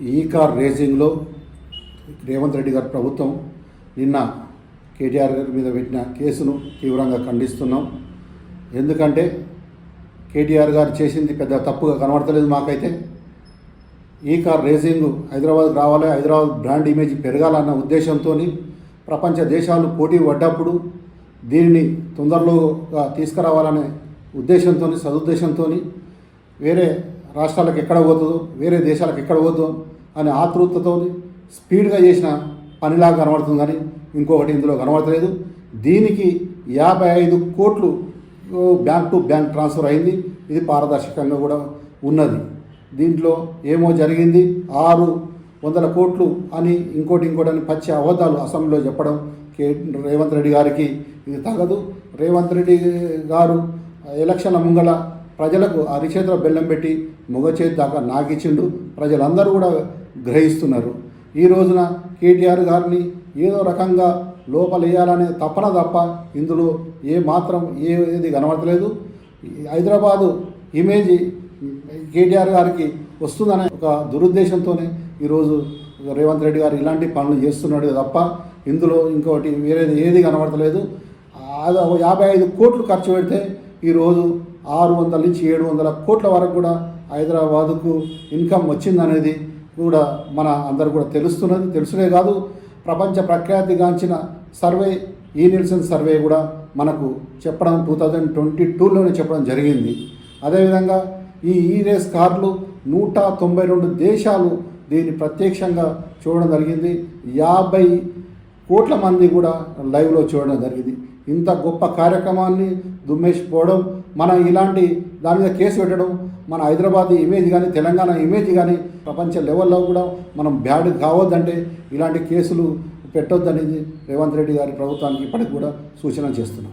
ఈ కార్ రేసింగ్లో రేవంత్ రెడ్డి గారి ప్రభుత్వం నిన్న కేటీఆర్ గారి మీద పెట్టిన కేసును తీవ్రంగా ఖండిస్తున్నాం. ఎందుకంటే కేటీఆర్ గారు చేసింది పెద్ద తప్పుగా కనబడతలేదు మాకైతే. ఈ కార్ రేసింగ్ హైదరాబాద్ రావాలి హైదరాబాద్ బ్రాండ్ ఇమేజ్ పెరగాలన్న ఉద్దేశంతో ప్రపంచ దేశాలు పోటీ పడ్డప్పుడు దీనిని తొందరలోగా తీసుకురావాలనే ఉద్దేశంతో సదుద్దేశంతో వేరే రాష్ట్రాలకు ఎక్కడ పోతుందో వేరే దేశాలకు ఎక్కడ పోతుందో అనే ఆతృతతో స్పీడ్గా చేసిన పనిలాగా కనబడుతుంది కానీ ఇంకొకటి ఇందులో కనబడతలేదు. దీనికి యాభై ఐదు కోట్లు బ్యాంక్ టు బ్యాంక్ ట్రాన్స్ఫర్ అయింది. ఇది పారదర్శకంగా కూడా ఉన్నది. దీంట్లో ఏమో జరిగింది. ఆరు వందల కోట్లు అని ఇంకోటి ఇంకోటి అని పచ్చి అబద్ధాలు అసెంబ్లీలో చెప్పడం కే రేవంత్ రెడ్డి గారికి ఇది తగదు. రేవంత్ రెడ్డి గారు ఎలక్షన్ల ముంగళ ప్రజలకు అరిచేతుల బెల్లం పెట్టి మొగ చేతి దాకా నాకిచ్చిండు. ప్రజలందరూ కూడా గ్రహిస్తున్నారు. ఈ రోజున కేటీఆర్ గారిని ఏదో రకంగా లోపలేయాలనే తప్పన తప్ప ఇందులో ఏ మాత్రం ఏది కనబడతలేదు. హైదరాబాదు ఇమేజ్ కేటీఆర్ గారికి వస్తుందనే ఒక దురుద్దేశంతోనే ఈరోజు రేవంత్ రెడ్డి గారు ఇలాంటి పనులు చేస్తున్నాడు తప్ప ఇందులో ఇంకోటి వేరేది ఏది కనబడతలేదు. యాభై ఐదు కోట్లు ఖర్చు పెడితే ఈరోజు ఆరు వందల నుంచి ఏడు వందల కోట్ల వరకు కూడా హైదరాబాదుకు ఇన్కమ్ వచ్చిందనేది కూడా మన అందరు కూడా తెలుస్తున్నది. తెలుసునే కాదు ప్రపంచ ప్రఖ్యాతిగాంచిన సర్వే ఈ నిల్సన్ సర్వే కూడా మనకు చెప్పడం టూ థౌజండ్ ట్వంటీ టూలోనే చెప్పడం జరిగింది. అదేవిధంగా ఈ ఈ రేస్ కార్లు నూట తొంభై రెండు దేశాలు దీన్ని ప్రత్యక్షంగా చూడడం జరిగింది. యాభై కోట్ల మంది కూడా లైవ్లో చూడడం జరిగింది. ఇంత గొప్ప కార్యక్రమాన్ని దుమ్మేసిపోవడం మనం ఇలాంటి దాని మీద కేసు పెట్టడం మన హైదరాబాద్ ఇమేజ్ కానీ తెలంగాణ ఇమేజ్ కానీ ప్రపంచ లెవెల్లో కూడా మనం బ్యాడ్ కావద్దంటే ఇలాంటి కేసులు పెట్టొద్దనేది రేవంత్ రెడ్డి గారి ప్రభుత్వానికి ఇప్పటికి కూడా సూచన చేస్తున్నాం.